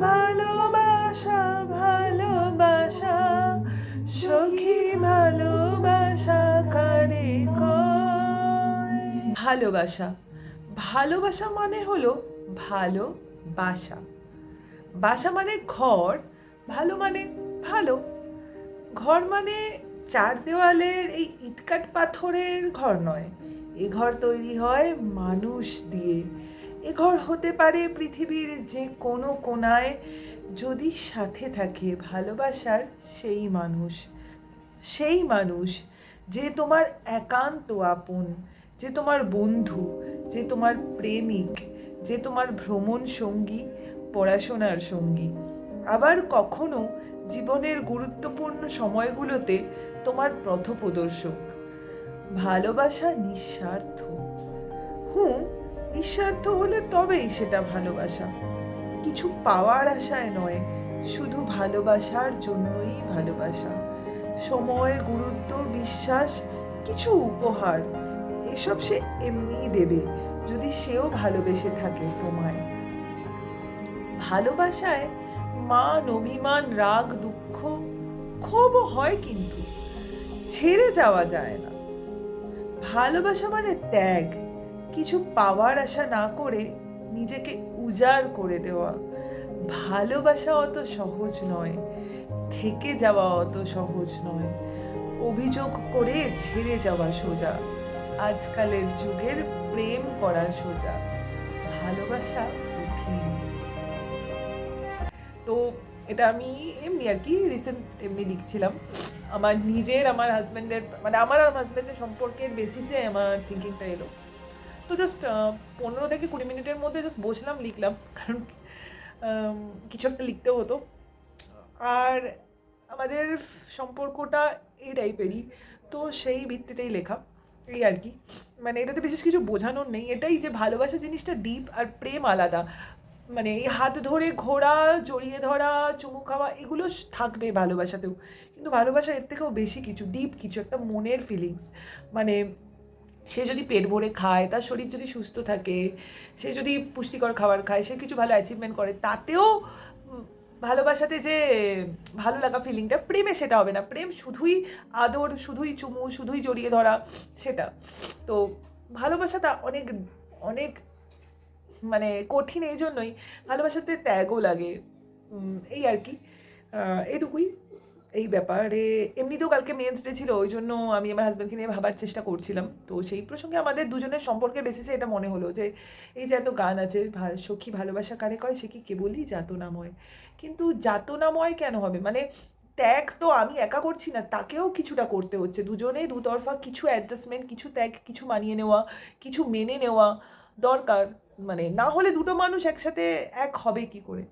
ভালোবাসা ভালোবাসা, সখী ভালোবাসা, কারে ভালোবাসা। ভালোবাসা মানে হলো ভালো বাসা বাসা মানে ঘর, ভালো মানে ভালো। ঘর মানে চার দেওয়ালের এই ইটকাট পাথরের ঘর নয়। এ ঘর তৈরি হয় মানুষ দিয়ে। এ ঘর হতে পারে পৃথিবীর যে কোনো কোনায় যদি সাথে থাকে ভালোবাসার সেই মানুষ। সেই মানুষ যে তোমার একান্ত আপন, যে তোমার বন্ধু, যে তোমার প্রেমিক, যে তোমার ভ্রমণ সঙ্গী, পড়াশোনার সঙ্গী। আবার কখনো জীবনের গুরুত্বপূর্ণ সময়গুলোতে তোমার পথপ্রদর্শক। ভালোবাসা নিঃস্বার্থ। হুম, নিঃস্বার্থ হলে তবেই সেটা ভালোবাসা। কিছু পাওয়ার আশায় নয়, শুধু ভালোবাসার জন্যই ভালোবাসা। সময় গুরুত্ব, বিশ্বাস, কিছু উপহার, এসব সে এমনিই দেবে, যদি সেও ভালোবেসে থাকে তোমায়। ভালোবাসায় মান, অভিমান, রাগ, দুঃখ, ক্ষোভও হয় কিন্তু। ছেড়ে যাওয়া যায় না। ভালোবাসা মানে ত্যাগ। কিছু পাওয়ার আশা না করে নিজেকে উজাড় করে দেওয়া। ভালোবাসা অত সহজ নয়, থেকে যাওয়া অত সহজ নয়। অভিযোগ করে ছেড়ে যাওয়া সোজা। আজকালের যুগের প্রেম করা সোজা। ভালোবাসা কঠিন। তো, এটা আমি এমনি আর কি রিসেন্ট এমনি লিখছিলাম। আমার নিজের, আমার হাজব্যান্ডের মানে আমার আর হাজব্যান্ডের সম্পর্কের বেসিসে আমার থিঙ্কিংটা এলো। তো জাস্ট পনেরো থেকে কুড়ি মিনিটের মধ্যে জাস্ট বসলাম, লিখলাম, কারণ কিছু একটা লিখতেও হতো। আর আমাদের সম্পর্কটা এই টাইপেরই তো সেই ভিত্তিতেই লেখা, এই আর কি। মানে এটাতে বিশেষ কিছু বোঝানোর নেই। এটাই যে ভালোবাসা জিনিসটা ডিপ আর প্রেম আলাদা। মানে এই হাত ধরে ঘোরা জড়িয়ে ধরা, চুমু খাওয়া, এগুলো থাকবে ভালোবাসাতেও। কিন্তু ভালোবাসা এর থেকেও বেশি কিছু ডিপ কিছু, একটা মনের ফিলিংস মানে সে যদি পেট ভরে খায়, তার শরীর যদি সুস্থ থাকে, সে যদি পুষ্টিকর খাবার খায়, সে কিছু ভালো অ্যাচিভমেন্ট করে, তাতেও ভালোবাসাতে যে ভালো লাগা ফিলিংটা প্রেমে সেটা হবে না। প্রেম শুধুই আদর, শুধুই চুমু, শুধুই জড়িয়ে ধরা, সেটা। তো ভালোবাসাটা অনেক অনেক মানে কঠিন এই জন্যই ভালোবাসাতে ত্যাগও লাগে। এই আর কি। এটুকুই এই ব্যাপারে। এমনিতেও কালকে মেন্স ডে ছিল, ওই জন্য আমি আমার হাজব্যান্ডকে নিয়ে ভাবার চেষ্টা করছিলাম। তো সেই প্রসঙ্গে আমাদের দুজনের সম্পর্কের বেসিসে এটা মনে হলো যে, এই যে এত গান আছে সখী ভালোবাসা কারে কয়? সে কি কেবলই যাতনাময়? কিন্তু যাতনাময় কেন হবে? মানে ত্যাগ তো আমি একা করছি না, তাকেও কিছুটা করতে হচ্ছে। দুজনেই দুতরফা কিছু অ্যাডজাস্টমেন্ট কিছু ত্যাগ, কিছু মানিয়ে নেওয়া, কিছু মেনে নেওয়া দরকার। মানে না হলে দুটো মানুষ একসাথে এক হবে কি করে?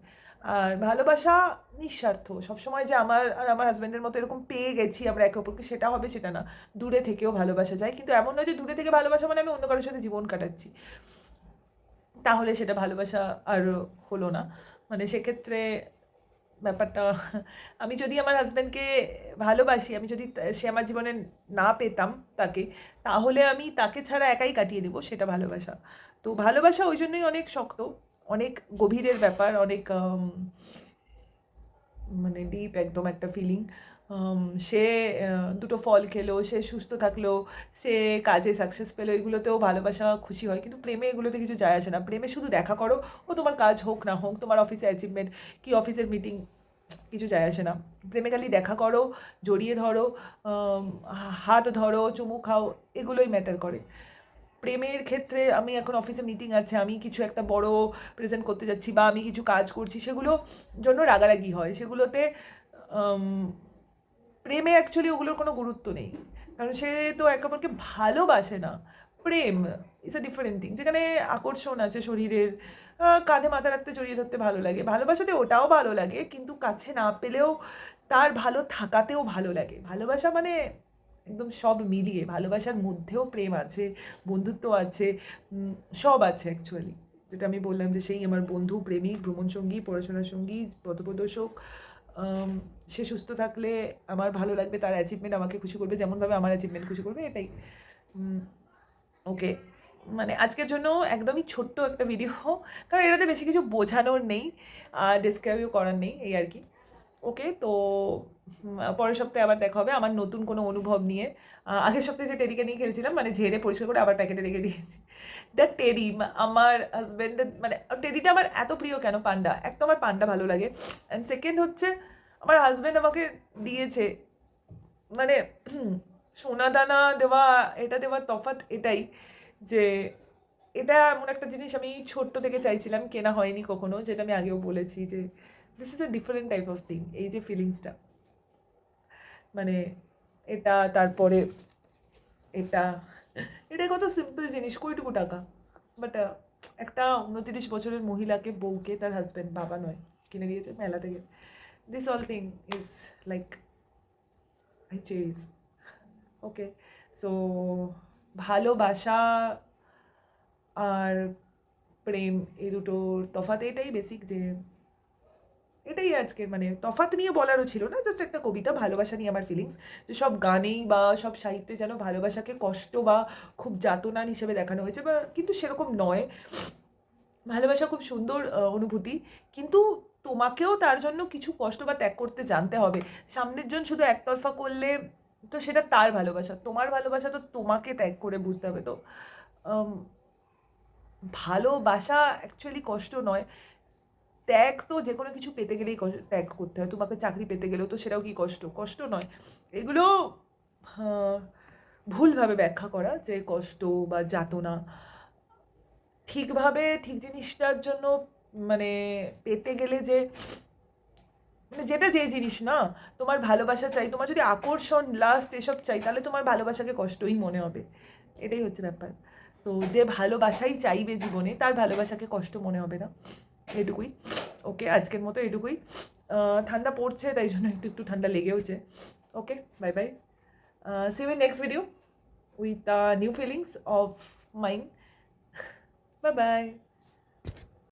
আর ভালোবাসা নিঃস্বার্থ। সবসময় যে আমার আর আমার হাজব্যান্ডের মতো এরকম পেয়ে গেছি, আমরা একে অপরকে সেটা হবে সেটা না। দূরে থেকেও ভালোবাসা যায়। কিন্তু এমন নয় যে দূরে থেকে ভালোবাসা মানে আমি অন্য কারোর সাথে জীবন কাটাচ্ছি। তাহলে সেটা ভালোবাসা আর হলো না। মানে সেক্ষেত্রে ব্যাপারটা, আমি যদি আমার হাজব্যান্ডকে ভালোবাসি, আমি যদি সে আমার জীবনে না পেতাম তাকে, তাহলে আমি তাকে ছাড়া একাই কাটিয়ে দেবো সেটা ভালোবাসা। তো ভালোবাসা ওই জন্যই অনেক শক্ত, অনেক গভীরের ব্যাপার, অনেক মানে ডিপ একদম একটা ফিলিং সে দুটো ফল খেলো, সে সুস্থ থাকল, সে কাজে সাকসেস পেল, এগুলোতেও ভালোবাসা, খুশি হয়। কিন্তু প্রেমে এগুলোতে কিছু যায় আসে না। প্রেমে শুধু দেখা করো, ও তোমার কাজ হোক না হোক, তোমার অফিসে অ্যাচিভমেন্ট কি অফিসের মিটিং কিছু যায় আসে না। প্রেমে খালি দেখা করো, জড়িয়ে ধরো হাত ধরো, চুমু খাও, এগুলোই ম্যাটার করে। প্রেমের ক্ষেত্রে আমি এখন অফিসে মিটিং আছে, আমি কিছু একটা বড় প্রেজেন্ট করতে যাচ্ছি বা আমি কিছু কাজ করছি, সেগুলো জন্য রাগারাগি হয়। সেগুলোতে প্রেমে অ্যাকচুয়ালি ওগুলোর কোনো গুরুত্ব নেই। কারণ সে তো একে অপরকে ভালোবাসে না। প্রেম ইজ আ ডিফারেন্ট থিং যেখানে আকর্ষণ আছে শরীরের কাঁধে মাথা রাখতে, জড়িয়ে ধরতে ভালো লাগে। ভালোবাসাতে ওটাও ভালো লাগে, কিন্তু কাছে না পেলেও তার ভালো থাকাতেও ভালো লাগে। ভালোবাসা মানে একদম সব মিলিয়ে, ভালোবাসার মধ্যেও প্রেম আছে, বন্ধুত্ব আছে সব আছে অ্যাকচুয়ালি যেটা আমি বললাম যে সেই আমার বন্ধু, প্রেমিক, ভ্রমণ সঙ্গী, পড়াশোনার সঙ্গী, পথপ্রদর্শক সে সুস্থ থাকলে আমার ভালো লাগবে, তার অ্যাচিভমেন্ট আমাকে খুশি করবে, যেমনভাবে আমার অ্যাচিভমেন্ট খুশি করবে, এটাই। ওকে। মানে আজকের জন্য একদমই ছোট্ট একটা ভিডিও কারণ এটাতে বেশি কিছু বোঝানোর নেই, আর ডিসক্রাইবও করার নেই, এই আর কি। ওকে, তো পরের সপ্তাহে আবার দেখা হবে। আমার নতুন কোনো অনুভব নিয়ে। আগের সপ্তাহে যে টেডিকে নিয়ে খেলছিলাম মানে ঝেড়ে পরিষ্কার করে আবার প্যাকেটে রেখে দিয়েছি। দ্যাট টেডি আমার হাজব্যান্ডের মানে টেডিটা আমার এত প্রিয় কেন পান্ডা? এক তো আমার পান্ডা ভালো লাগে। অ্যান্ড সেকেন্ড হচ্ছে, আমার হাজব্যান্ড আমাকে দিয়েছে মানে সোনা দানা দেওয়া, এটা দেওয়ার তফাৎ এটাই যে, এটা এমন একটা জিনিস আমি ছোট্ট থেকে চাইছিলাম, কেনা হয়নি কখনো, যেটা আমি আগেও বলেছি যে this is a different type of thing এই যে ফিলিংসটা মানে এটা, তারপরে এটা এটা কত সিম্পল জিনিস, কইটুকু টাকা। বাট একটা উনতিরিশ বছরের মহিলাকে বউকে তার হাজব্যান্ড বাবা নয়, কিনে দিয়েছে মেলা থেকে। This all thing is like I cherish okay so ভালোবাসা আর প্রেম, এই দুটোর তফাৎ এটাই বেসিক যে এটাই আজকের মানে তফাৎ নিয়ে বলারও ছিল না জাস্ট একটা কবিতা ভালোবাসা নিয়ে আমার ফিলিংস যে সব গানেই বা সব সাহিত্যে যেন ভালোবাসাকে কষ্ট বা খুব যাতনার হিসেবে দেখানো হয়েছে, বা কিন্তু সেরকম নয়। ভালোবাসা খুব সুন্দর অনুভূতি, কিন্তু তোমাকেও তার জন্য কিছু কষ্ট বা ত্যাগ করতে জানতে হবে। সামনের জন শুধু একতরফা করলে তো সেটা তার ভালোবাসা, তোমার ভালোবাসা তো তোমাকে ত্যাগ করে বুঝতে হবে তো। ভালোবাসা অ্যাকচুয়ালি কষ্ট নয় ত্যাগ তো যে কোনো কিছু পেতে গেলেই ত্যাগ করতে হয়। তোমাকে চাকরি পেতে গেলেও তো সেটাও কি কষ্ট? কষ্ট নয়। এগুলো ভুলভাবে ব্যাখ্যা করা যে কষ্ট বা যাতনা ঠিকভাবে ঠিক জিনিসটার জন্য মানে পেতে গেলে যে মানে যেটা যে জিনিস না, তোমার ভালোবাসা চাই, তোমার যদি আকর্ষণ লাস্ট এসব চাই, তাহলে তোমার ভালোবাসাকে কষ্টই মনে হবে। এটাই হচ্ছে ব্যাপার। তো যে ভালোবাসাই চাইবে জীবনে, তার ভালোবাসাকে কষ্ট মনে হবে না। এটুকুই। ওকে আজকের মতো এটুকুই। ঠান্ডা পড়ছে, তাই জন্য একটু একটু ঠান্ডা লেগেওছে। Okay bye bye see you next video with new feelings of mind bye bye.